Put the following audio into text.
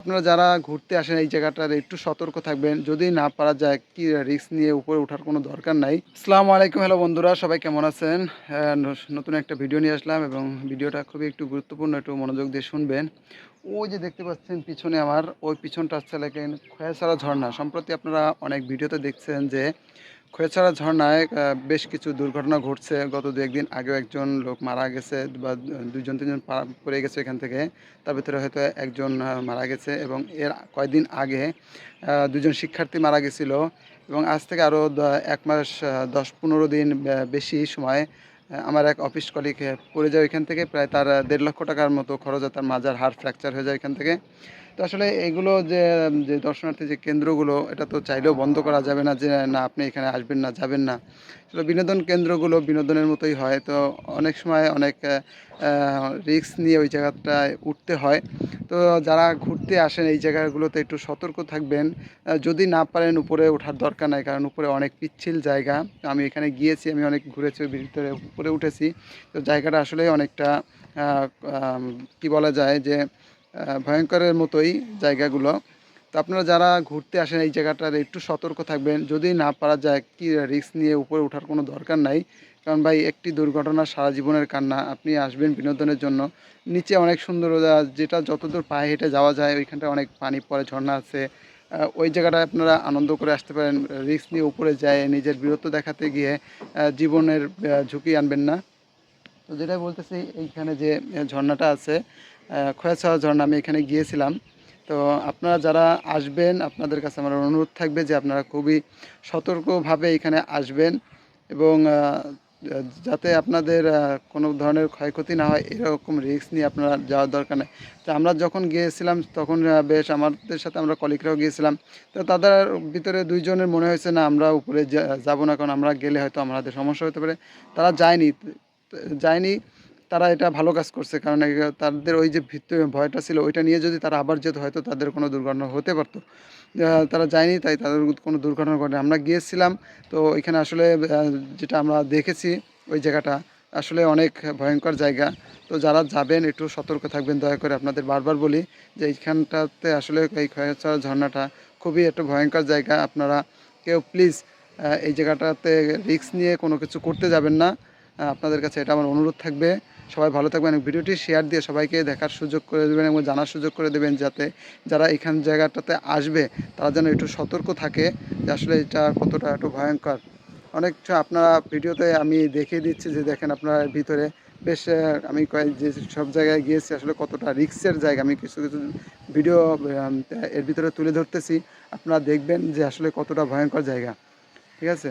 আপনারা যারা ঘুরতে আসেন এই জায়গাটার একটু সতর্ক থাকবেন। যদি না পারা যায়, কি রিস্ক নিয়ে উপরে ওঠার কোনো দরকার নাই। আসসালামু আলাইকুম, হ্যালো বন্ধুরা, সবাই কেমন আছেন? নতুন একটা ভিডিও নিয়ে আসলাম এবং ভিডিওটা খুবই একটু গুরুত্বপূর্ণ, একটু মনোযোগ দিয়ে শুনবেন। ওই যে দেখতে পাচ্ছেন পিছনে আমার, ওই পিছনটা হচ্ছে লেখেন খয়াছাড়া ঝর্ণা। সম্প্রতি আপনারা অনেক ভিডিওতে দেখছেন যে খয়াছাড়া ঝর্ণায় বেশ কিছু দুর্ঘটনা ঘটছে। গত দু, একদিন আগেও একজন লোক মারা গেছে বা দুজন, তিনজন পড়ে গেছে এখান থেকে। তার ভিতরে হয়তো একজন মারা গেছে এবং এর কয়েকদিন আগে দুজন শিক্ষার্থী মারা গেছিল এবং আজ থেকে আরও এক মাস দশ, পনেরো দিন বেশি সময় আমার এক অফিস কলিগ পড়ে যায় এখান থেকে। প্রায় তার দেড় লক্ষ টাকার মতো খরচ তার মাজার হাড় ফ্র্যাকচার হয়ে যায় এখান থেকে। তো আসলে এগুলো যে যে দর্শনার্থী যে কেন্দ্রগুলো, এটা তো চাইলেও বন্ধ করা যাবে না যে, না, আপনি এখানে আসবেন না, যাবেন না। আসলে বিনোদন কেন্দ্রগুলো বিনোদনের মতোই হয়। তো অনেক সময় অনেক রিস্ক নিয়ে ওই জায়গাটায় উঠতে হয়। তো যারা ঘুরতে আসেন এই জায়গাগুলোতে একটু সতর্ক থাকবেন। যদি না পারেন উপরে ওঠার দরকার নাই, কারণ উপরে অনেক পিচ্ছিল জায়গা। আমি এখানে গিয়েছি, আমি অনেক ঘুরেছি ভিতরে উপরে উঠেছি। তো জায়গাটা আসলে অনেকটা কি বলা যায় যে ভয়ঙ্করের মতোই জায়গাগুলো। তো আপনারা যারা ঘুরতে আসেন এই জায়গাটার একটু সতর্ক থাকবেন। যদি না পারা যায়, কি রিস্ক নিয়ে উপরে ওঠার কোনো দরকার নাই। কারণ ভাই, একটি দুর্ঘটনা সারা জীবনের কান্না। আপনি আসবেন বিনোদনের জন্য। নিচে অনেক সুন্দর যেটা যতদূর পায়ে হেঁটে যাওয়া যায়, ওইখানটা অনেক পানি পড়ে, ঝর্ণা আছে। ওই জায়গাটায় আপনারা আনন্দ করে আসতে পারেন। রিস্ক নিয়ে উপরে যায়, নিজের বীরত্ব দেখাতে গিয়ে জীবনের ঝুঁকি আনবেন না। তো যেটা বলতেছি, এইখানে যে ঝর্ণাটা আছে খয়াছাওয়া ঝর্ণা আমি এখানে গিয়েছিলাম। তো আপনারা যারা আসবেন, আপনাদের কাছে আমার অনুরোধ থাকবে যে আপনারা খুবই সতর্কভাবে এখানে আসবেন এবং যাতে আপনাদের কোনো ধরনের ক্ষয়ক্ষতি না হয়, এরকম রিস্ক নিয়ে আপনারা যাওয়ার দরকার নেই। তো আমরা যখন গিয়েছিলাম, তখন বেশ আমাদের সাথে আমরা কলিকরাও গিয়েছিলাম। তো তাদের ভিতরে দুইজনের মনে হয়েছে, না, আমরা উপরে যাব না, কারণ আমরা গেলে হয়তো আমাদের সমস্যা হতে পারে। তারা যায়নি। যায়নি, তারা এটা ভালো কাজ করছে। কারণ তাদের ওই যে ভিত্তি ভয়টা ছিল, ওইটা নিয়ে যদি তারা আবার যেত, হয়তো তাদের কোনো দুর্ঘটনা হতে পারতো। তারা যায়নি, তাই তাদের কোনো দুর্ঘটনা ঘটে আমরা গিয়েছিলাম, তো এখানে আসলে যেটা আমরা দেখেছি, ওই জায়গাটা আসলে অনেক ভয়ঙ্কর জায়গা। তো যারা যাবেন, একটু সতর্ক থাকবেন, দয়া করে আপনাদের বারবার বলি যে, এইখানটাতে আসলে এই খয়াছড়া ঝর্ণাটা খুবই একটা ভয়ঙ্কর জায়গা। আপনারা কেউ প্লিজ এই জায়গাটাতে রিস্ক নিয়ে কোনো কিছু করতে যাবেন না। আপনাদের কাছে এটা আমার অনুরোধ থাকবে। সবাই ভালো থাকবেন ভিডিওটি শেয়ার দিয়ে সবাইকে দেখার সুযোগ করে দেবেন এবং জানার সুযোগ করে দেবেন যাতে যারা এখান জায়গাটাতে আসবে, তারা যেন একটু সতর্ক থাকে যে আসলে এটা কতটা একটু ভয়ঙ্কর। অনেক আপনারা ভিডিওতে আমি দেখিয়ে দিচ্ছি যে দেখেন আপনারা ভিতরে বেশ আমি কয়েক যে সব জায়গায় গিয়েছি, আসলে কতটা রিক্সের জায়গা। আমি কিছু কিছু ভিডিও এর ভিতরে তুলে ধরতেছি। আপনারা দেখবেন যে আসলে কতটা ভয়ঙ্কর জায়গা। ঠিক আছে?